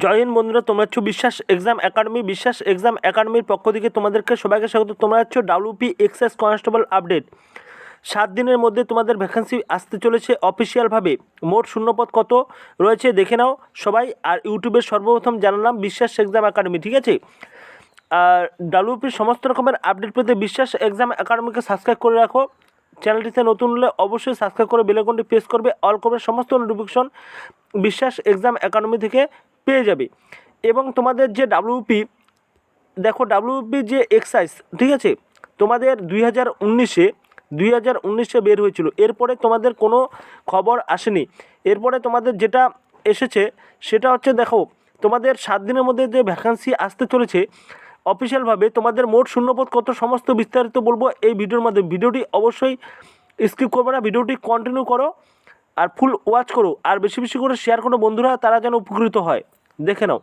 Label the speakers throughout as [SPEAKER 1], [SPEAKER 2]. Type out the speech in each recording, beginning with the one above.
[SPEAKER 1] জয় হিন্দ বন্ধুরা, তোমরা হচ্ছ বিশ্বাস এক্সাম একাডেমি। বিশ্বাস এক্সাম একাডেমির পক্ষ থেকে তোমাদেরকে সবাইকে স্বাগত। তোমরা হচ্ছ ডাব্লিউপি এক্সএস কনস্টেবল আপডেট। সাত দিনের মধ্যে তোমাদের ভ্যাকেন্সি আসতে চলেছে অফিসিয়ালভাবে মোট শূন্যপদ কত রয়েছে দেখে নাও সবাই, আর ইউটিউবের সর্বপ্রথম জানালাম বিশ্বাস এক্সাম একাডেমি, ঠিক আছে? আর ডাব্লিউপির সমস্ত রকমের আপডেট পেতে বিশ্বাস এক্সাম একাডেমিকে সাবস্ক্রাইব করে রাখো। চ্যানেলটিতে নতুন হলে অবশ্যই সাবস্ক্রাইব করে বেলাইকনটি প্রেস করবে। অল করবে সমস্ত নোটিফিকেশন বিশ্বাস এক্সাম একাডেমি থেকে পেয়ে যাবে। এবং তোমাদের যে ডাব্লিউপি দেখো ডাব্লিউপি যে এক্সাইজ ঠিক আছে? তোমাদের দুই হাজার উনিশে, দুই হাজার উনিশে বের হয়েছিল। এরপরে তোমাদের কোনো খবর আসেনি। এরপরে তোমাদের যেটা এসেছে, সেটা হচ্ছে দেখো, তোমাদের সাত দিনের মধ্যে যে ভ্যাকান্সি আসতে চলেছে অফিসিয়ালভাবে তোমাদের মোট শূন্যপদ কত সমস্ত বিস্তারিত বলব এই ভিডিওর মাধ্যমে। ভিডিওটি অবশ্যই স্কিপ করবে না, ভিডিওটি কন্টিনিউ করো, আর ফুল ওয়াচ করো। আর বেশি বেশি করে শেয়ার করো বন্ধুরা, তারা যেন উপকৃত হয়। দেখে নাও।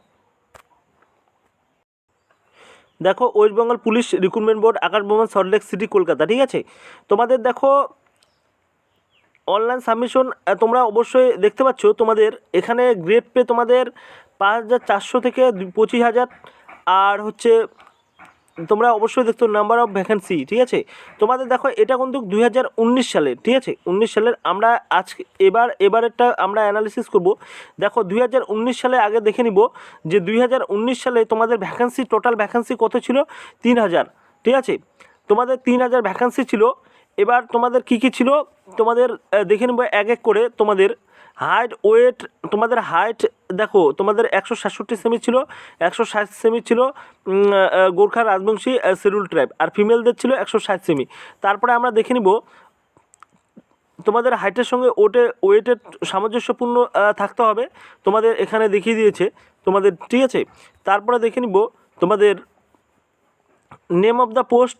[SPEAKER 1] দেখো West Bengal police recruitment board, Akash Bhavan Salt Lake city, Kolkata, ঠিক আছে? তোমাদের দেখো, অনলাইন সাবমিশন তোমরা অবশ্যই দেখতে পাচ্ছ তোমাদের, এখানে গ্রেড পে তোমাদের পাঁচ হাজার চারশো থেকে পঁচিশ হাজার, আর হচ্ছে তোমরা অবশ্যই দেখতো নাম্বার অফ ভ্যাকেন্সি ঠিক আছে? তোমাদের দেখো, এটা কিন্তু দুই হাজার উনিশ সালের, ঠিক আছে? উনিশ সালের আমরা আজ এবার এবারেরটা আমরা অ্যানালিসিস করব। দেখো, দুই হাজার উনিশ সালে আগে দেখে নিব যে দুই হাজার উনিশ সালে তোমাদের ভ্যাকেন্সি টোটাল ভ্যাকেন্সি কত ছিল? তিন হাজার, ঠিক আছে? তোমাদের তিন হাজার ভ্যাকেন্সি ছিল। এবার তোমাদের কি কি ছিল? তোমাদের দেখে নেব এক এক করে তোমাদের হাইট ওয়েট তোমাদের হাইট দেখো, তোমাদের একশো সাতষট্টি সেমি ছিল, একশো ষাট সেমি ছিল গোর্খা রাজবংশী শিডিউল ট্রাইব আর ফিমেলদের ছিল একশো ষাট সেমি তারপরে আমরা দেখে নিব, তোমাদের হাইটের সঙ্গে ওটে ওয়েটের সামঞ্জস্যপূর্ণ থাকতে হবে। তোমাদের এখানে দেখিয়ে দিয়েছে, তোমাদের, ঠিক আছে? তারপরে দেখে নিব, তোমাদের name of the post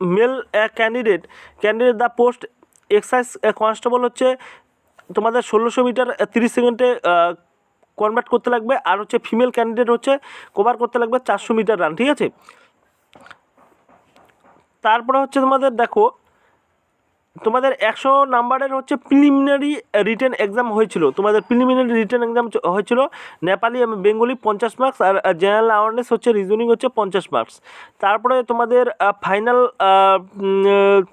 [SPEAKER 1] male candidate candidate the post excise constable হচ্ছে তোমাদের ষোলোশো মিটার তিরিশ সেকেন্ডে কনভার্ট করতে লাগবে। আর হচ্ছে ফিমেল ক্যান্ডিডেট হচ্ছে কভার করতে লাগবে চারশো মিটার রান ঠিক আছে? তারপরে হচ্ছে তোমাদের দেখো তোমাদের একশো নাম্বারের হচ্ছে প্রিলিমিনারি রিটেন এক্সাম হয়েছিল। তোমাদের প্রিলিমিনারি রিটেন এক্সাম হয়েছিল নেপালি এবং বেঙ্গলি পঞ্চাশ মার্কস আর জেনারেল অ্যাওয়ারনেস হচ্ছে রিজনিং হচ্ছে পঞ্চাশ মার্কস তারপরে তোমাদের ফাইনাল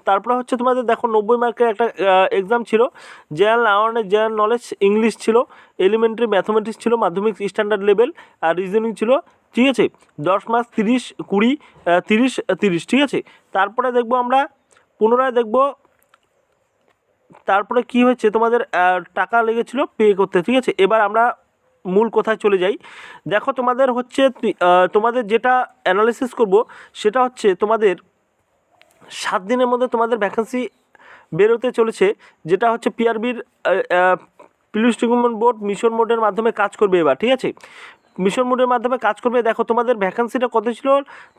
[SPEAKER 1] তারপরে হচ্ছে তোমাদের দেখো নব্বই মার্কের একটা এক্সাম ছিল। General awareness general knowledge English ছিল এলিমেন্টারি ম্যাথমেটিক্স ছিল মাধ্যমিক স্ট্যান্ডার্ড লেভেল আর রিজনিং ছিল, ঠিক আছে? দশ মাস তিরিশ, কুড়ি তিরিশ তিরিশ, ঠিক আছে? তারপরে দেখব আমরা, পুনরায় দেখব তারপরে কি হয়েছে? তোমাদের টাকা লেগেছিল পে করতে, ঠিক আছে? এবার আমরা মূল কথায় চলে যাই। দেখো তোমাদের হচ্ছে তোমাদের যেটা অ্যানালিসিস করব, সেটা হচ্ছে তোমাদের সাত দিনের মধ্যে তোমাদের ভ্যাকেন্সি বেরোতে চলেছে, যেটা হচ্ছে পিআরবির পুলিশ রিক্রুটমেন্ট বোর্ড মিশন মোডের মাধ্যমে কাজ করবে এবার, ঠিক আছে? মিশন মোডের মাধ্যমে কাজ করবে, দেখো তোমাদের ভ্যাকেন্সিটা কত ছিল?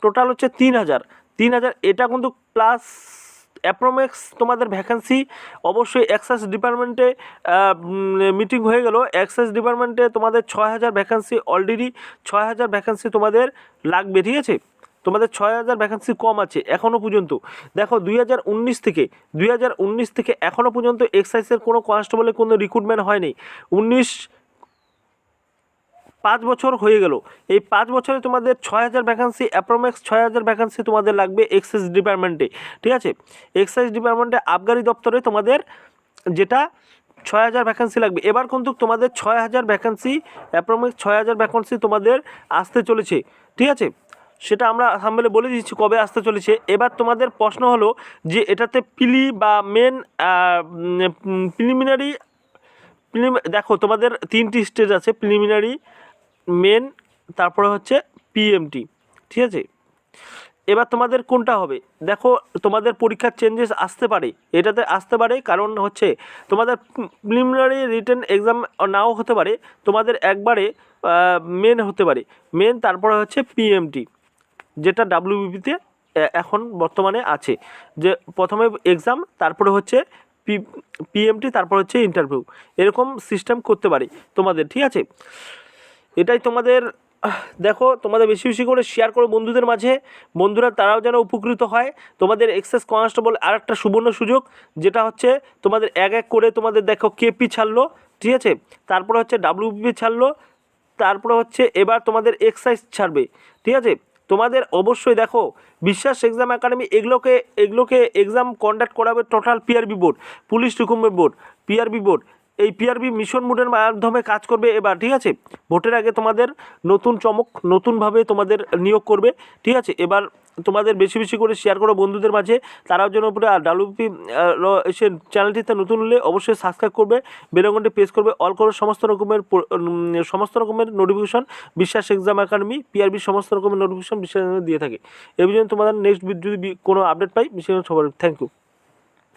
[SPEAKER 1] টোটাল হচ্ছে তিন হাজার। তিন হাজার, এটা কিন্তু প্লাস অ্যাপ্রোমেক্স তোমাদের ভ্যাকেন্সি অবশ্যই এক্সাইজ ডিপার্টমেন্টে মিটিং হয়ে গেল। এক্সাইজ ডিপার্টমেন্টে তোমাদের ছয় হাজার ভ্যাকেন্সি অলরেডি ছয় হাজার ভ্যাকেন্সি তোমাদের লাগবে, ঠিক আছে? তোমাদের ছয় হাজার ভ্যাকেন্সি কম আছে এখনও পর্যন্ত। দেখো, দুই হাজার উনিশ থেকে, দুই হাজার উনিশ থেকে এখনও পর্যন্ত এক্সাইজের কোনো কনস্টেবলের কোনো রিক্রুটমেন্ট হয়নি। উনিশ পাঁচ বছর হয়ে গেল। এই পাঁচ বছরে তোমাদের ছয় হাজার ভ্যাকান্সি অ্যাপ্রোম্যাক্স ছয় হাজার ভ্যাকান্সি তোমাদের লাগবে এক্সাইজ ডিপার্টমেন্টে ঠিক আছে? এক্সাইজ ডিপার্টমেন্টে আবগারি দপ্তরে তোমাদের যেটা ছয় হাজার ভ্যাকান্সি লাগবে। এবার কিন্তু তোমাদের ছয় হাজার ভ্যাকান্সি অ্যাপ্রোম্যাক্স ছয় হাজার ভ্যাকান্সি তোমাদের আসতে চলেছে, ঠিক আছে? সেটা আমরা সামনে বলে দিচ্ছি কবে আসতে চলেছে। এবার তোমাদের প্রশ্ন হলো যে এটাতে পিলি বা মেন প্রিলিমিনারি প্রিলিম দেখো তোমাদের তিনটি স্টেজ আছে প্রিলিমিনারি মেন তারপরে হচ্ছে পিএমটি ঠিক আছে? এবার তোমাদের কোনটা হবে? দেখো, তোমাদের পরীক্ষার চেঞ্জেস আসতে পারে। এটাতে আসতে পারে কারণ হচ্ছে তোমাদের প্রিলিমিনারি রিটেন এক্সাম নাও হতে পারে, তোমাদের একবারে মেন হতে পারে। মেন তারপরে হচ্ছে পিএমটি যেটা ডাব্লিউবিপিতে এখন বর্তমানে আছে। যে প্রথমে এক্সাম তারপরে হচ্ছে পি পিএমটি তারপর হচ্ছে ইন্টারভিউ এরকম সিস্টেম করতে পারি তোমাদের, ঠিক আছে? এটাই তোমাদের দেখো, তোমাদের বেশি বেশি করে শেয়ার করো বন্ধুদের মাঝে। বন্ধুরা তারাও যেন উপকৃত হয়। তোমাদের এক্সেস কনস্টেবল আর একটা সুবর্ণ সুযোগ, যেটা হচ্ছে তোমাদের এক এক করে তোমাদের দেখো কেপি ছাড়লো, ঠিক আছে? তারপরে হচ্ছে ডাব্লিউপি ছাড়লো, তারপরে হচ্ছে এবার তোমাদের এক্সারসাইজ ছাড়বে, ঠিক আছে? তোমাদের অবশ্যই দেখো বিশ্বাস এক্সাম একাডেমি এগুলোকে এগুলোকে এক্সাম কন্ডাক্ট করাবে total PRB board police recruitment board PRB board এই পিআরবি মিশন মোডের মাধ্যমে কাজ করবে এবার, ঠিক আছে? ভোটের আগে তোমাদের নতুন চমক, নতুনভাবে তোমাদের নিয়োগ করবে, ঠিক আছে? এবার তোমাদের বেশি বেশি করে শেয়ার করো বন্ধুদের মাঝে, তারাও যেন পুরো ডাব্লিউপি সে চ্যানেলটিতে নতুন হলে অবশ্যই সাবস্ক্রাইব করবে বেলঙ্গনটি প্রেস করবে অল করো, সমস্ত রকমের সমস্ত রকমের নোটিফিকেশন বিশ্বাস এক্সাম একাডেমি পিআরবি সমস্ত রকমের নোটিফিকেশন বিশ্বাস দিয়ে থাকে। এই জন্য তোমাদের নেক্সট যদি কোনো আপডেট পাই বিশেষ সবার থ্যাংক ইউ